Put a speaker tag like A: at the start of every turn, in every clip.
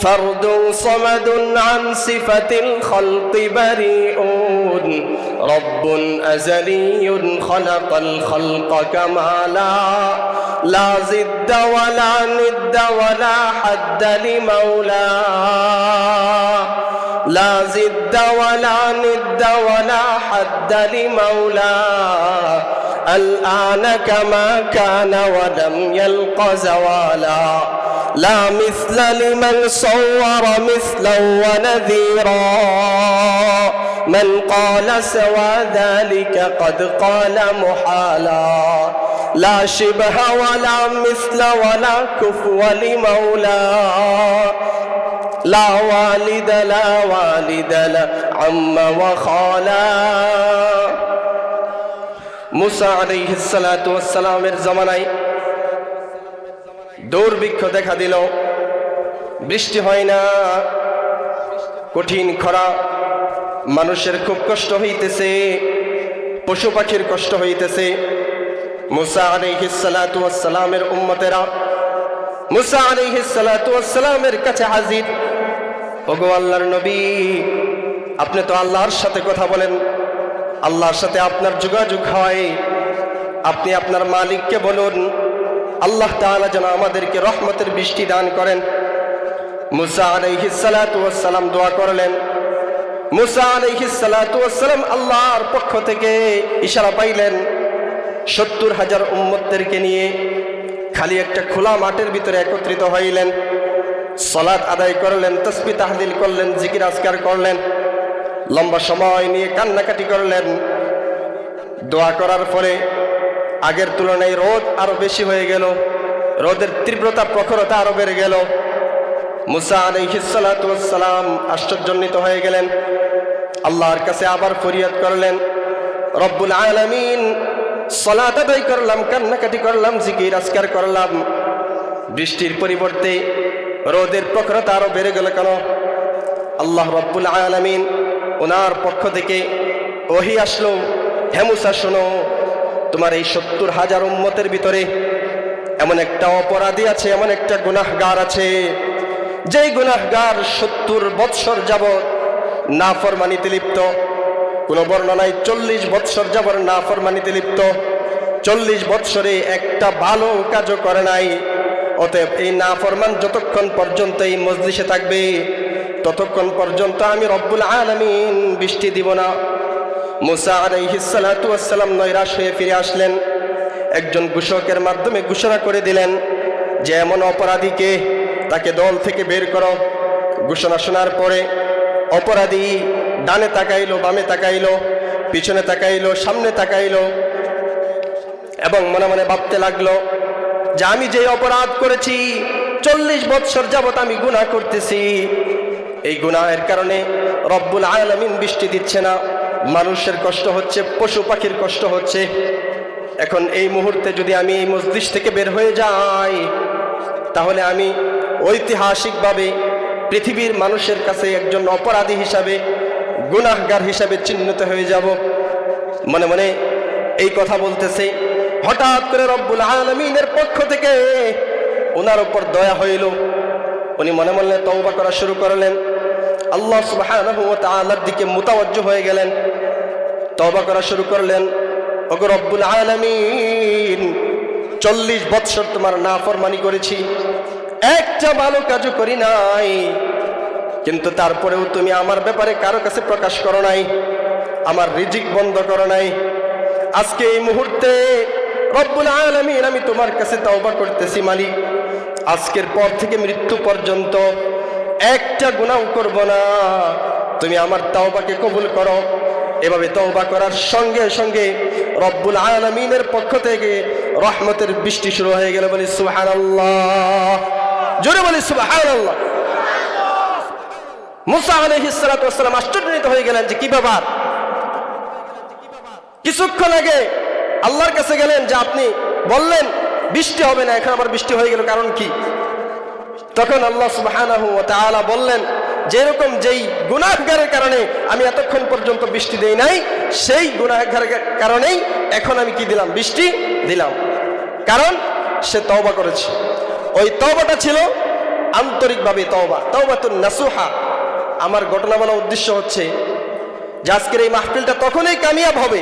A: فرد صمد عن صفة الخلق بريئون رب أزلي خلق الخلق كمالا لا زد ولا ند ولا حد لمولاه لا زد ولا ند ولا حد لمولاه الآن كما كان ولم يلق زوالا. لا مثل لمن صور مثلا ونذيرا من قال سوى ذلك قد قال محالا لا شبه ولا مثل ولا كفو لمولاه لا والد لا والد لا عم وخالا মুসা আলাইহিসালামের জমানায় দুর্ভিক্ষ দেখা দিল। বৃষ্টি হয় না। কঠিন খরা। মানুষের খুব কষ্ট হইতেছে। পশু পাখির কষ্ট হইতেছে। মুসা আলাইহিসালামের উম্মতেরা, মুসা আলাইহিসালামের কাছে হাজির। ওগো আল্লাহর নবী, আপনি তো আল্লাহর সাথে কথা বলেন। আল্লাহর সাথে আপনার যোগাযোগ হয়। আপনি আপনার মালিককে বলুন আল্লাহ তাআলা যেন আমাদেরকে রহমতের বৃষ্টি দান করেন। মুসা আলাইহিসালাম দোয়া করলেন। মুসা আলাইহিসালাম আল্লাহর পক্ষ থেকে ইশারা পাইলেন, সত্তর হাজার উম্মতদেরকে নিয়ে খালি একটা খোলা মাঠের ভিতরে একত্রিত হইলেন সলাদ আদায় করলেন তসবি তাহদিল করলেন, জিকির আজকার করলেন, লম্বা সময় নিয়ে কান্নাকাটি করলেন। দোয়া করার পরে আগের তুলনায় রোদ আরও বেশি হয়ে গেল। রোদের তীব্রতা, প্রখরতা আরও বেড়ে গেল। মুসা আলাইহিসালাম আশ্চর্যান্বিত হয়ে গেলেন। আল্লাহর কাছে আবার ফরিয়াদ করলেন, রব্বুল আলামিন, সলাত আদায় করলাম, কান্নাকাটি করলাম, জিকির আজকার করলাম। বৃষ্টির পরিবর্তে রোদের প্রখরতা আরও বেড়ে গেল কেন? আল্লাহ রব্বুল আলামিন ওনার পক্ষ থেকে ওহি আসলো হেমুসা শোনো তোমার এই সত্তর হাজার উম্মতের ভিতরে এমন একটা অপরাধী আছে, এমন একটা গুনাহগার আছে, যেই গুনাহগার সত্তর বৎসর যাবৎ না ফরমানিতে লিপ্ত, কোন বর্ণনায় চল্লিশ বৎসর যাবর না ফরমানিতে লিপ্ত, চল্লিশ বৎসরে একটা ভালো কাজও করে নাই, অতএব এই না ফরমান যতক্ষণ পর্যন্ত এই মজলিসে থাকবে, ততক্ষণ পর্যন্ত আমি রব্বুল আলমিন বৃষ্টি দিব না। মুসা আলাইহিসালাম নৈরাশ হয়ে ফিরে আসলেন। একজন ঘোষকের মাধ্যমে ঘোষণা করে দিলেন যে, এমন অপরাধীকে তাকে দল থেকে বের করো। ঘোষণা শোনার পরে অপরাধী ডানে তাকাইলো, বামে তাকাইলো, পিছনে তাকাইলো, সামনে তাকাইলো এবং মনে মনে ভাবতে লাগল যে, আমি যে অপরাধ করেছি, চল্লিশ বৎসর যাবত আমি গুনাহ করতেছি। এই গুনাহের কারণে রব্বুল আলমিন বৃষ্টি দিচ্ছে না। মানুষের কষ্ট হচ্ছে, পশু পাখির কষ্ট হচ্ছে। এখন এই মুহূর্তে যদি আমি এই মসজিদ থেকে বের হয়ে যাই, তাহলে আমি ঐতিহাসিকভাবে পৃথিবীর মানুষের কাছে একজন অপরাধী হিসাবে, গুনাহগার হিসাবে চিহ্নিত হয়ে যাব। মনে মনে এই কথা বলতেছে, হঠাৎ করে রব্বুল আলমিনের পক্ষ থেকে। ওনার উপর দয়া হইল। উনি মনে মনে তওবা করা শুরু করলেন। আল্লাহ ওয়া তাআলার দিকে মোতাবজ্জ হয়ে গেলেন। তওবা করা শুরু করলেন। ওগো রব্বুল আলামিন, চল্লিশ বৎসর তোমার নাফরমানি করেছি। একটা ভালো কাজও করি নাই। কিন্তু তারপরেও তুমি আমার ব্যাপারে কারও কাছে প্রকাশ করো নাই। আমার রিজিক বন্ধ করো নাই। আজকে এই মুহূর্তে রব্বুল আলামিন, আমি তোমার কাছে তওবা করতেছি মালিক। আজকের পর থেকে মৃত্যু পর্যন্ত একটা গুণাও করব না। তুমি আমার তাওবাকে কবুল করো। এভাবে তওবা করার সঙ্গে সঙ্গে রব্বুল আলমিনের পক্ষ থেকে রহমতের বৃষ্টি শুরু হয়ে গেল বলি সুবহানাল্লাহ। জোরে বলি সুবহানাল্লাহ। মুসা আশ্চর্যজনিত হয়ে গেলেন যে কি ব্যাপার? কিছুক্ষণ আগে আল্লাহর কাছে গেলেন যে আপনি বললেন, বৃষ্টি হবে না, এখন আবার বৃষ্টি হয়ে গেল, কারণ কি? তখন আল্লাহ তাআলা বললেন, যেরকম যেই গুনাহগারের কারণে আমি এতক্ষণ পর্যন্ত বৃষ্টি দেই নাই, সেই গুনাহগারের কারণেই এখন আমি কি দিলাম? বৃষ্টি দিলাম। কারণ সে তওবা করেছে। ওই তওবাটা ছিল আন্তরিকভাবে তওবা তওবা তো নাসুহা। আমার ঘটনা বলার উদ্দেশ্য হচ্ছে যে আজকের এই মাহফিলটা তখনই কামিয়াব হবে,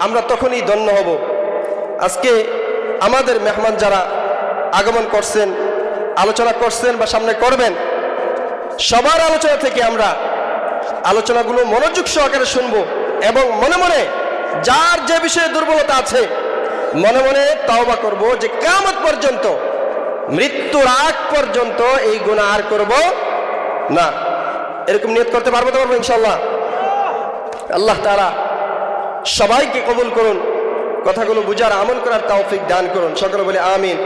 A: আমরা তখনই ধন্য হব। আজকে আমাদের মেহমান যারা আগমন করছেন আলোচনা করছেন বা সামনে করবেন, সবার আলোচনা থেকে আমরা আলোচনাগুলো মনোযোগ সহকারে শুনব এবং মনে মনে যার যে বিষয়ে দুর্বলতা আছে, মনে মনে তাওবা করব যে কামত পর্যন্ত, মৃত্যুর আগ পর্যন্ত এই গুণা আর করব না। এরকম নিয়ত করতে পারব তো পারব ইনশাল্লাহ আল্লাহ তারা সবাইকে কবুল করুন, কথাগুলো বুঝার আমল করার তৌফিক দান করুন। সকলে বলে আমিন।